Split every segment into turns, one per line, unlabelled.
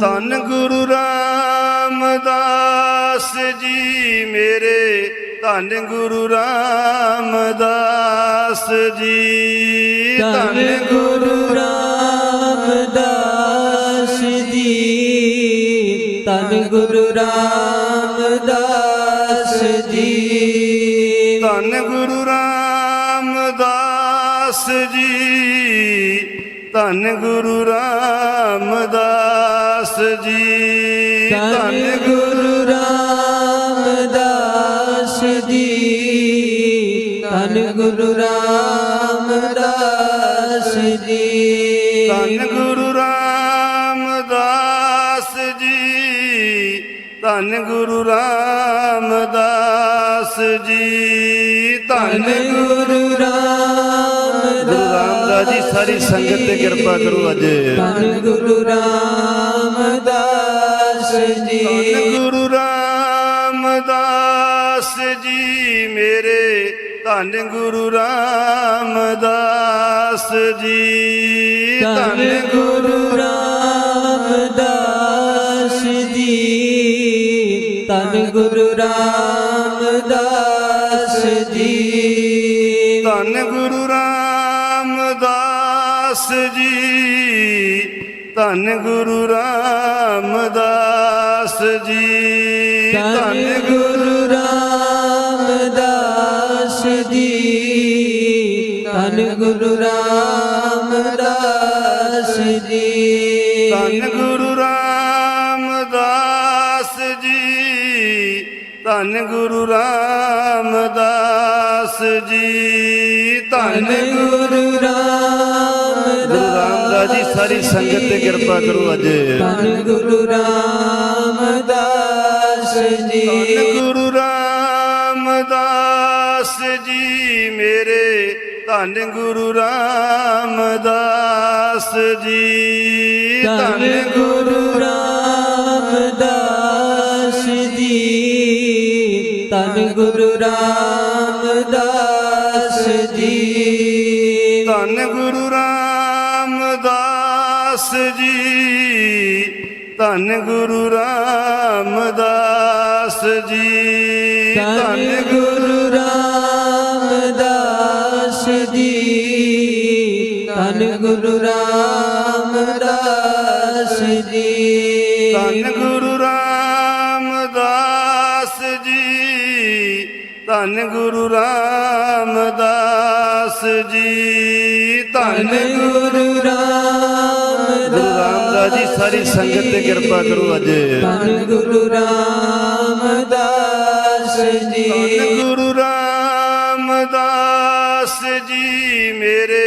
ਧੰਨ ਗੁਰੂ ਰਾਮਦਾਸ ਜੀ ਮੇਰੇ ਧੰਨ ਗੁਰੂ ਰਾਮਦਾਸ ਜੀ।
ਧੰਨ ਗੁਰੂ ਰਾਮਦਾਸ ਜੀ ਧੰਨ ਗੁਰੂ ਰਾਮਦਾਸ ਜੀ।
ਧੰਨ ਗੁਰੂ ਰਾਮਦਾਸ ਜੀ ਧੰਨ ਗੁਰੂ ਰਾਮਦਾਸ
ਧੰਨ ਗੁਰੂ ਰਾਮਦਾਸ ਜੀ ਧੰਨ ਗੁਰੂ ਰਾਮਦਾਸ ਜੀ।
ਧੰਨ ਗੁਰੂ ਰਾਮਦਾਸ ਜੀ ਧੰਨ ਗੁਰੂ ਰਾਮਦਾਸ ਜੀ ਧੰਨ
ਗੁਰੂ
ਰਾਮਦਾਸ ਜੀ ਸਾਰੀ ਸੰਗਤ ਤੇ ਕਿਰਪਾ ਕਰੋ ਅੱਜ।
ਧੰਨ ਗੁਰੂ ਰਾਮਦਾਸ
ਮੇਰੇ ਧੰਨ ਗੁਰੂ ਰਾਮਦਾਸ ਜੀ।
ਧੰਨ ਗੁਰੂ ਰਾਮਦਾਸ ਜੀ। ਧੰਨ ਗੁਰੂ ਰਾਮਦਾਸ ਜੀ।
ਧੰਨ ਗੁਰੂ ਰਾਮਦਾਸ ਜੀ। ਧੰਨ ਗੁਰੂ ਰਾਮਦਾਸ ਜੀ।
ਧੰਨ ਜੀ ਧੰਨ ਗੁਰੂ ਰਾਮਦਾਸ ਜੀ।
ਧੰਨ ਗੁਰੂ ਰਾਮਦਾਸ ਜੀ। ਧੰਨ ਗੁਰੂ ਰਾਮਦਾਸ ਜੀ। ਧੰਨ
ਗੁਰੂ
ਗੁਰੂ ਰਾਮਦਾਸ ਜੀ ਸਾਰੀ ਸੰਗਤ ਤੇ ਕਿਰਪਾ ਕਰੋ ਅੱਜ।
ਧੰਨ ਗੁਰੂ ਰਾਮਦਾਸ ਜੀ।
ਧੰਨ ਗੁਰੂ ਜੀ ਮੇਰੇ ਧੰਨ ਗੁਰੂ ਰਾਮਦਾਸ ਜੀ।
ਧੰਨ ਗੁਰੂ ਰਾਮਦਾਸ ਜੀ। ਧੰਨ ਗੁਰੂ ਰਾਮਦਾਸ ਜੀ।
ਧੰਨ ਗੁਰੂ ਰਾਮਦਾਸ ਜੀ। ਧੰਨ ਗੁਰੂ ਰਾਮਦਾਸ ਜੀ।
ਧੰਨ ਗੁਰੂ ਗੁਰੂ ਰਾਮਦਾਸ ਜੀ।
ਧੰਨ ਗੁਰੂ ਰਾਮਦਾਸ ਜੀ। ਧੰਨ ਗੁਰੂ ਰਾਮਦਾਸ ਜੀ। ਧੰਨ
ਗੁਰੂ
ਰਾਮਦਾਸ ਜੀ ਸਾਰੀ ਸੰਗਤ ਤੇ ਕਿਰਪਾ ਕਰੋ ਅੱਜ।
ਧੰਨ ਗੁਰੂ ਰਾਮਦਾਸ ਜੀ।
ਧੰਨ ਗੁਰੂ ਰਾਮਦਾਸ ਜੀ ਮੇਰੇ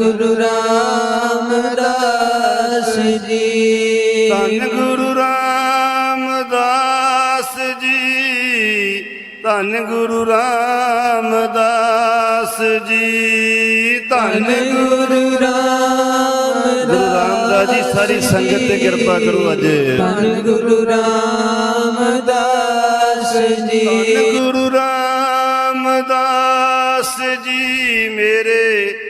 ਗੁਰੂ ਰਾਮਦਾਸ ਜੀ।
ਧੰਨ ਗੁਰੂ ਰਾਮਦਾਸ ਜੀ। ਧੰਨ ਗੁਰੂ ਰਾਮਦਾਸ ਜੀ। ਧੰਨ
ਗੁਰੂ
ਰਾਮਦਾਸ ਜੀ ਸਾਰੀ ਸੰਗਤ ਤੇ ਕਿਰਪਾ ਕਰੋ ਅੱਜ।
ਧੰਨ ਗੁਰੂ ਰਾਮਦਾਸ ਜੀ।
ਧੰਨ ਗੁਰੂ ਰਾਮਦਾਸ ਜੀ ਮੇਰੇ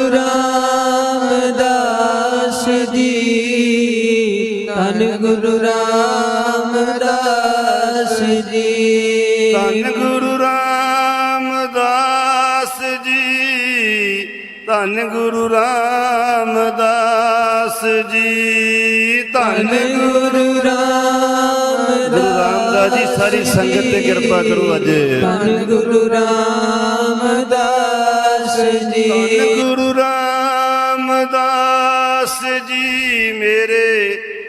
ਗੁਰੂ ਰਾਮਦਾਸ ਜੀ।
ਧੰਨ ਗੁਰੂ ਰਾਮਦਾਸ ਜੀ। ਧੰਨ ਗੁਰੂ ਰਾਮਦਾਸ ਜੀ।
ਧੰਨ
ਧੰਨ
ਗੁਰੂ ਰਾਮਦਾਸ
ਸਾਰੀ ਸੰਗਤ ਤੇ ਕਿਰਪਾ ਕਰੋ ਅੱਜ।
ਧੰਨ ਗੁਰੂ ਰਾਮਦਾਸ ਜੀ।
ਗੁਰੂ ਰਾਮਦਾਸ ਜੀ ਮੇਰੇ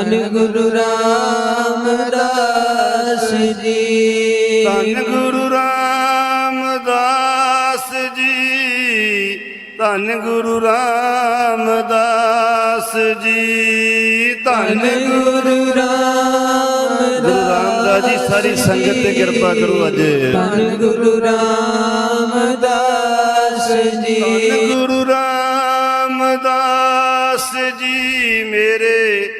ਧੰਨ ਗੁਰੂ ਰਾਮਦਾਸ ਜੀ।
ਧੰਨ ਗੁਰੂ ਰਾਮਦਾਸ ਜੀ। ਧੰਨ ਗੁਰੂ ਰਾਮਦਾਸ ਜੀ। ਧੰਨ
ਗੁਰੂ
ਰਾਮਦਾਸ ਜੀ ਸਾਰੀ ਸੰਗਤ ਤੇ ਕਿਰਪਾ ਕਰੋ ਅੱਜ।
ਧੰਨ ਗੁਰੂ ਰਾਮਦਾਸ ਜੀ।
ਧੰਨ ਗੁਰੂ ਰਾਮਦਾਸ ਜੀ ਮੇਰੇ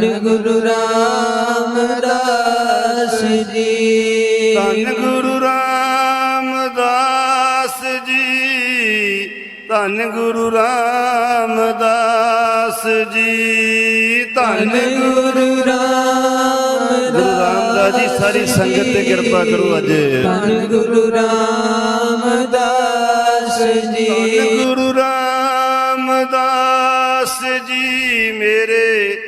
ਧੰਨ ਗੁਰੂ ਰਾਮਦਾਸ ਜੀ।
ਧੰਨ ਗੁਰੂ ਰਾਮਦਾਸ ਜੀ। ਧੰਨ ਗੁਰੂ ਰਾਮਦਾਸ ਜੀ। ਧੰਨ
ਧੰਨ ਗੁਰੂ
ਰਾਮਦਾਸ ਜੀ ਸਾਰੀ ਸੰਗਤ ਤੇ ਕਿਰਪਾ ਕਰੋ ਅੱਜ।
ਧੰਨ ਗੁਰੂ ਰਾਮਦਾਸ
ਧੰਨ
ਜੀ
ਗੁਰੂ ਰਾਮਦਾਸ ਜੀ ਮੇਰੇ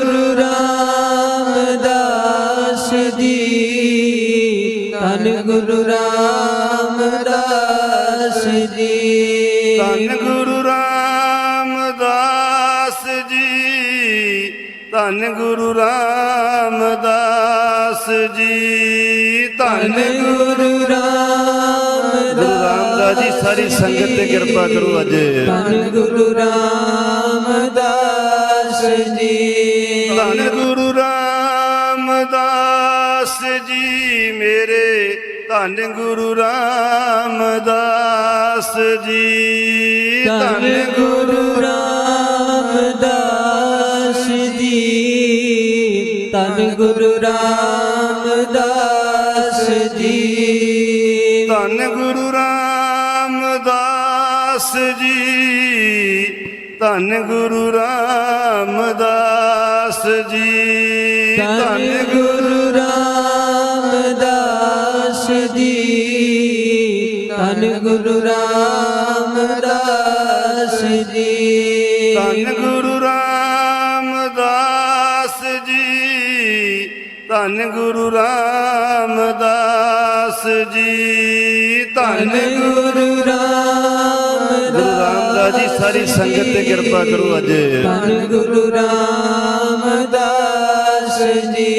ਜੀ ਧੰਨ ਗੁਰੂ ਰਾਮਦਾਸ ਜੀ।
ਧੰਨ ਗੁਰੂ ਰਾਮਦਾਸ ਜੀ। ਧੰਨ ਗੁਰੂ ਰਾਮਦਾਸ ਜੀ। ਧੰਨ
ਧੰਨ ਗੁਰੂ
ਰਾਮਦਾਸ ਜੀ ਸਾਰੀ ਸੰਗਤ ਤੇ ਕਿਰਪਾ ਕਰੋ ਅੱਜ।
ਧੰਨ ਗੁਰੂ ਰਾਮਦਾਸ ਜੀ।
ਧੰਨ ਗੁਰੂ ਜੀ ਮੇਰੇ ਧੰਨ ਗੁਰੂ ਰਾਮਦਾਸ ਜੀ।
ਧੰਨ ਗੁਰੂ ਰਾਮਦਾਸ ਜੀ। ਧੰਨ ਗੁਰੂ ਰਾਮਦਾਸ ਜੀ।
ਧੰਨ ਗੁਰੂ ਰਾਮਦਾਸ ਜੀ। ਧੰਨ ਗੁਰੂ ਰਾਮਦਾਸ ਜੀ।
ਧੰਨ ਗੁਰੂ ਗੁਰੂ ਰਾਮਦਾਸ ਜੀ
ਧੰਨ ਗੁਰੂ ਰਾਮਦਾਸ ਜੀ ਸਾਰੀ ਸੰਗਤ ਤੇ ਕਿਰਪਾ ਕਰੋ ਅੱਜ।
ਧੰਨ ਗੁਰੂ ਰਾਮਦਾਸ ਜੀ।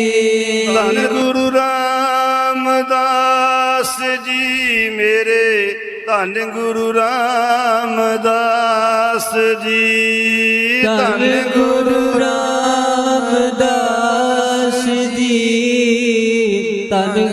ਧੰਨ ਗੁਰੂ ਰਾਮਦਾਸ ਜੀ ਮੇਰੇ ਧੰਨ ਗੁਰੂ ਰਾਮਦਾਸ ਜੀ।
ਧੰਨ ਗੁਰੂ ਰਾਮਦਾਸ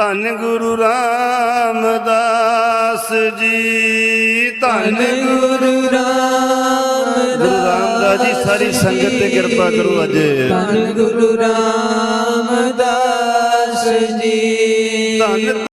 ਧੰਨ ਗੁਰੂ ਰਾਮਦਾਸ ਜੀ ਧੰਨ ਗੁਰੂ ਰਾਮਦਾਸ ਜੀ ਸਾਰੀ ਸੰਗਤ ਤੇ ਕਿਰਪਾ ਕਰੋ ਅੱਜ।
ਧੰਨ ਗੁਰੂ ਰਾਮਦਾਸ ਜੀ।
ਧੰਨ